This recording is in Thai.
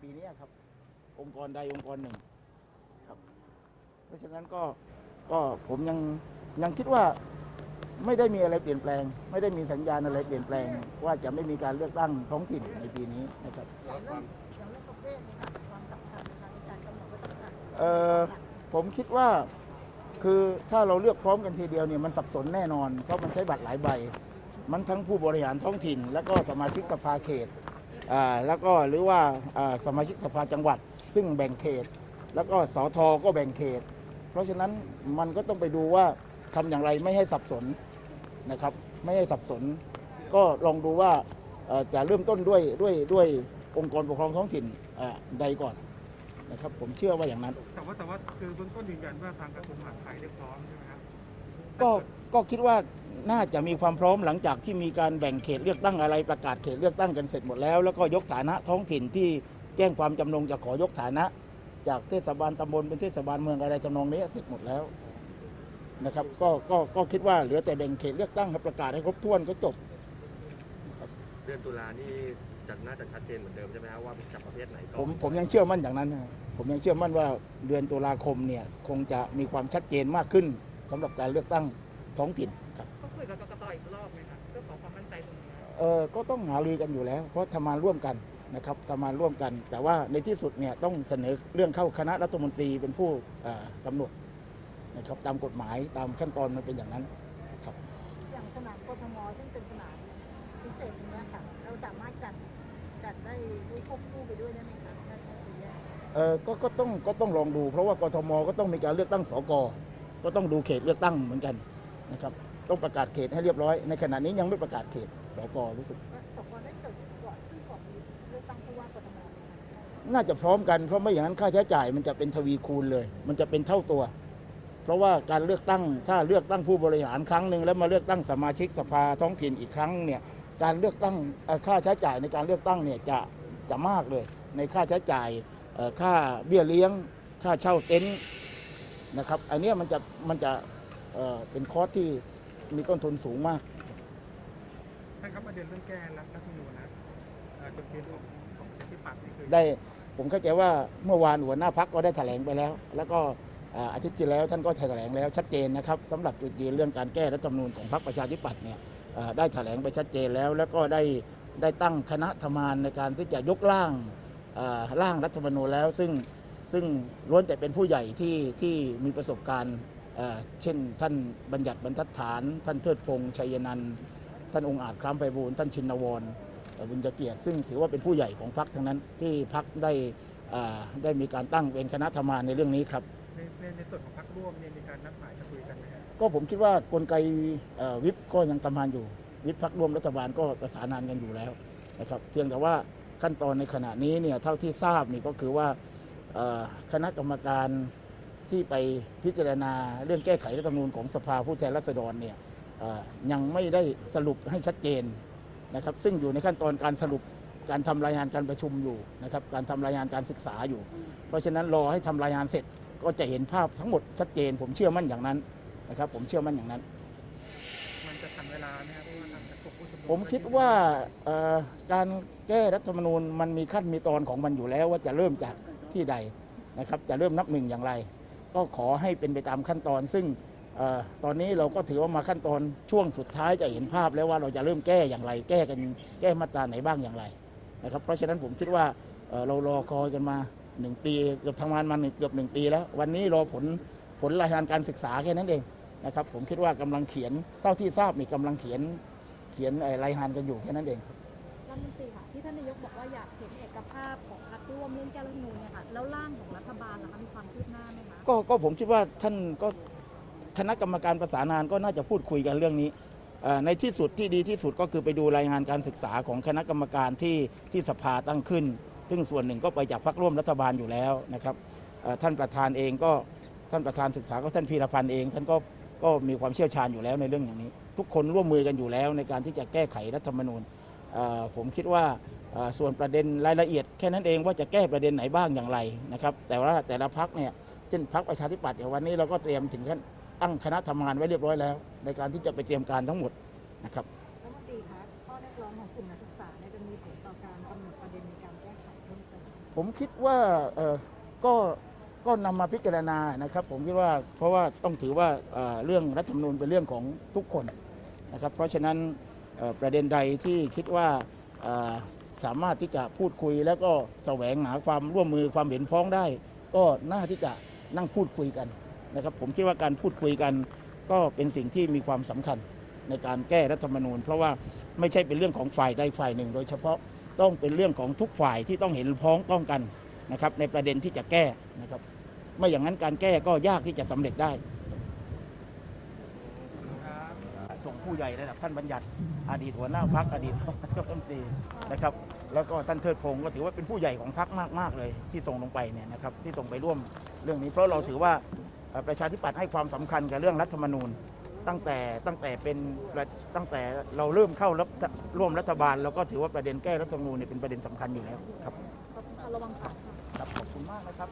ปีนี้ครับ องค์กรใดองค์กรหนึ่งครับ เพราะฉะนั้นก็ก็ผมยังยังคิดว่าไม่ได้มีอะไรเปลี่ยนแปลง ไม่ได้มีสัญญาณอะไรเปลี่ยนแปลง ว่าจะไม่มีการเลือกตั้งท้องถิ่นในปีนี้นะครับอย่างเรื่องอย่างเรื่องประเภทนี้ค่ะความสำคัญนะคะในการกำหนดว่าต้องการเอ่อผมคิดว่าคือถ้าเราเลือกพร้อมกันทีเดียวเนี่ยมันสับสนแน่นอน เพราะมันใช้บัตรหลายใบ มันทั้งผู้บริหารท้องถิ่น แล้วก็สมาชิกสภาเขตอ่า แล้วก็หรือว่าสมาชิกสภาจังหวัด ซึ่งแบ่งเขต แล้วก็สอทอก็แบ่งเขต เพราะฉะนั้นมันก็ต้องไปดูว่าทำอย่างไรไม่ให้สับสนนะครับ ไม่ให้สับสน ก็ลองดูว่าจะเริ่มต้นด้วยด้วยด้วยองค์กรปกครองท้องถิ่นใดก่อนนะครับ ผมเชื่อว่าอย่างนั้น แต่ว่าแต่ว่าคือเบื้องต้นยืนยันว่าทางกระทรวงมหาดไทยได้พร้อมใช่ไหมครับ ก็ก็คิดว่าน่าจะมีความพร้อมหลังจากที่มีการแบ่งเขตเลือกตั้งอะไรประกาศเขตเลือกตั้งกันเสร็จหมดแล้ว แล้วก็ยกฐานะท้องถิ่นที่แจ้งความจำนงจะขอยกฐานะ จากเทศบาลตำบลเป็นเทศบาลเมืองอะไรจำนองนี้เสร็จหมดแล้วนะครับก็ก็ก็คิดว่าเหลือแต่แบ่งเขตเลือกตั้งให้ประกาศให้ครบถ้วนก็จบ เดือนตุลานี่จะน่าจะชัดเจนเหมือนเดิมใช่ไหมครับว่าจะประเภทไหนก่อผมนผมยังเชื่อมั่นอย่างนั้นนะครับผมยังเชื่อมั่นว่าเดือนตุลาคมเนี่ยคงจะมีความชัดเจนมากขึ้น สำหรับการเลือกตั้งท้องถิ่นครับต้องคุยกับกกตอีกรอบไหมครับเพื่อขอความมั่นใจตรงนี้เออก็ต้องหารือกันอยู่แล้ว เพราะทำงานร่วมกันนะครับทำงานร่วมกัน แต่ว่าในที่สุดเนี่ยต้องเสนอเรื่องเข้าคณะรัฐมนตรีเป็นผู้เอ่อกำหนดนะครับตามกฎหมายตามขั้นตอนมันเป็นอย่างนั้นครับอย่างสนามกทมซึ่งเป็นสนามพิเศษนี้ค่ะเราสามารถจัดจัดได้ได้ควบคู่ไปด้วยได้ไหมคะถ้าถ้าจะแยกเออก็ก็ต้องก็ต้องลองดู เพราะว่ากทมก็ต้องมีการเลือกตั้งสก ก็ต้องดูเขตเลือกตั้งเหมือนกันนะครับต้องประกาศเขตให้เรียบร้อย ในขณะนี้ยังไม่ประกาศเขตสกรู้สึกว่าสกได้เกิดก่อนขึ้นก่อนเลือกตั้งผู้ว่ากทมน่าจะพร้อมกันเพราะไม่อย่างนั้นค่าใช้จ่ายมันจะเป็นทวีคูณเลย มันจะเป็นเท่าตัว เพราะว่าการเลือกตั้งถ้าเลือกตั้งผู้บริหารครั้งหนึ่งแล้วมาเลือกตั้งสมาชิกสภาท้องถิ่นอีกครั้งเนี่ยการเลือกตั้งค่าใช้จ่ายในการเลือกตั้งเนี่ยจะจะมากเลย ในค่าใช้จ่ายค่าเบี้ยเลี้ยง ค่าเช่าเต็นท์ นะครับ อันเนี้ยมันจะมันจะเอ่อเป็นคอสที่มีต้นทุนสูงมาก ท่านครับประเด็นเรื่องแก้รัฐธรรมนูญนะเอ่อจุดยืนของของประชาธิปัตย์นี่คือได้ผมเข้าใจว่าเมื่อวานหัวหน้าพักก็ได้แถลงไปแล้ว แล้วก็อ่าอาทิตย์ที่แล้วท่านก็แถลงแล้วชัดเจนนะครับสำหรับจุดยืนเรื่องการแก้รัฐธรรมนูญของพรรคประชาธิปัตย์เนี่ยอ่าได้แถลงไปชัดเจนแล้ว แล้วก็ได้ได้ตั้งคณะทำงานในการที่จะยกร่างอ่าร่างรัฐธรรมนูญแล้ว ซึ่ง ซึ่งล้วนแต่เป็นผู้ใหญ่ที่ที่มีประสบการณ์อ่าเช่น ท่านบัญญัติบรรทัดฐาน ท่านเทิดพงษ์ชัยนันท์ท่านองค์อาจคล้ามไพบูลย์ท่านชินวรเอ่อบุญเกียรติ ซึ่งถือว่าเป็นผู้ใหญ่ของพรรคทั้งนั้นที่พรรคได้อ่าได้มีการตั้งเป็นคณะทำงานในเรื่องนี้ครับในในในส่วนของพรรคร่วมเนี่ยมีการนัดหมายจะคุยกันไหมครับก็ผมคิดว่ากลไกเอ่อวิปก็ยังทำงานอยู่ วิปพักร่วมรัฐบาลก็ประสานงานกันอยู่แล้วนะครับเพียงแต่ว่าขั้นตอนในขณะนี้เนี่ยเท่าที่ทราบนี่ก็คือว่าเอ่อ คณะกรรมการที่ไปพิจารณาเรื่องแก้ไขรัฐธรรมนูญของสภาผู้แทนราษฎรเนี่ยเอ่อยังไม่ได้สรุปให้ชัดเจนนะครับ ซึ่งอยู่ในขั้นตอนการสรุปการทำรายงานการประชุมอยู่นะครับ การทำรายงานการศึกษาอยู่ เพราะฉะนั้นรอให้ทำรายงานเสร็จก็จะเห็นภาพทั้งหมดชัดเจน ผมเชื่อมั่นอย่างนั้นนะครับ ผมเชื่อมั่นอย่างนั้น มันจะทันเวลาไหมครับเพราะว่าทางกลุ่มผู้ชุมนุมผมคิดว่าเอ่อการแก้รัฐธรรมนูญมันมีขั้นมีตอนของมันอยู่แล้วว่าจะเริ่มจาก ที่ใดนะครับจะเริ่มนับหนึ่งอย่างไร ก็ขอให้เป็นไปตามขั้นตอน ซึ่งออตอนนี้เราก็ถือว่ามาขั้นตอนช่วงสุดท้ายจะเห็นภาพแล้วว่าเราจะเริ่มแก้อย่างไร แก้กันแก้มาตราไหนบ้างอย่างไรนะครับเพราะฉะนั้นผมคิดว่าเรารอคอยกันมาหนึ่งปีเกือบทำงานมาเกือบหนึ่งปีแล้ว วันนี้รอผลผลรายงานการศึกษาแค่นั้นเองนะครับผมคิดว่ากำลังเขียนเท่าที่ทราบมีกำลังเขียนเขียนรายงานกันอยู่แค่นั้นเองครับ ฐมนตรีค่ะที่ท่านนายกบอกว่าอยากเห็นเอกภาพของพรรคร่วมเรื่องแก้รัฐธรรมนูญเนี่ยค่ะแล้วร่างของรัฐบาลนะคะมีความคืบหน้าไหมคะก็ก็ผมคิดว่าท่านก็คณะกรรมการประสานงานก็น่าจะพูดคุยกันเรื่องนี้เอ่อในที่สุดที่ดีที่สุดก็คือไปดูรายงานการศึกษาของคณะกรรมการที่ที่สภาตั้งขึ้น ซึ่งส่วนหนึ่งก็ไปจากพรรคร่วมรัฐบาลอยู่แล้วนะครับเอ่อท่านประธานเองก็ท่านประธานศึกษาก็ท่านพีรพันธ์เอง ท่านก็ก็มีความเชี่ยวชาญอยู่แล้วในเรื่องอย่างนี้ ทุกคนร่วมมือกันอยู่แล้วในการที่จะแก้ไขรัฐธรรมนูญ ผมคิดว่าส่วนประเด็นรายละเอียดแค่นั้นเองว่าจะแก้ประเด็นไหนบ้างอย่างไรนะครับ แต่ว่าแต่ละพักเนี่ยเช่นพรรคประชาธิปัตย์เนี่ยวันนี้เราก็เตรียมถึงขั้นตั้งคณะทำงานไว้เรียบร้อยแล้ว ในการที่จะไปเตรียมการทั้งหมดนะครับรัฐมนตรีคะข้อเรียกร้องของกลุ่มนักศึกษาเนี่ยจะมีผลต่อการกำหนดประเด็นในการแก้ไขเพิ่มเติมผมคิดว่าก็ก็นำมาพิจารณานะครับ ผมคิดว่าเพราะว่าต้องถือว่าเรื่องรัฐธรรมนูญเป็นเรื่องของทุกคนนะครับ เพราะฉะนั้น ประเด็นใดที่คิดว่าสามารถที่จะพูดคุย แล้วก็แสวงหาความร่วมมือความเห็นพ้องได้ ก็น่าที่จะนั่งพูดคุยกันนะครับ ผมคิดว่าการพูดคุยกัน ก็เป็นสิ่งที่มีความสำคัญในการแก้รัฐธรรมนูญ เพราะว่าไม่ใช่เป็นเรื่องของฝ่ายใดฝ่ายหนึ่ง โดยเฉพาะต้องเป็นเรื่องของทุกฝ่ายที่ต้องเห็นพ้องต้องกันนะครับในประเด็นที่จะแก้นะครับไม่อย่างนั้นการแก้ก็ยากที่จะสำเร็จได้ ส่ง ผู้ใหญ่ระดับท่านบัญญัติอดีตหัวหน้าพักอดีตรัฐมนตรีนะครับ แล้วก็ท่านเทิดพงศ์ก็ถือว่าเป็นผู้ใหญ่ของพักมาก ๆ เลยที่ส่งลงไปเนี่ยนะครับที่ส่งไปร่วมเรื่องนี้ เพราะเราถือว่าประชาธิปัตย์ให้ความสำคัญกับเรื่องรัฐธรรมนูญตั้งแต่ตั้งแต่เป็นตั้งแต่เราเริ่มเข้ารับร่วมรัฐบาลเราก็ถือว่าประเด็นแก้รัฐธรรมนูญเนี่ยเป็นประเด็นสำคัญอยู่แล้วครับระวังขาค่ะครับขอบคุณมากนะครับ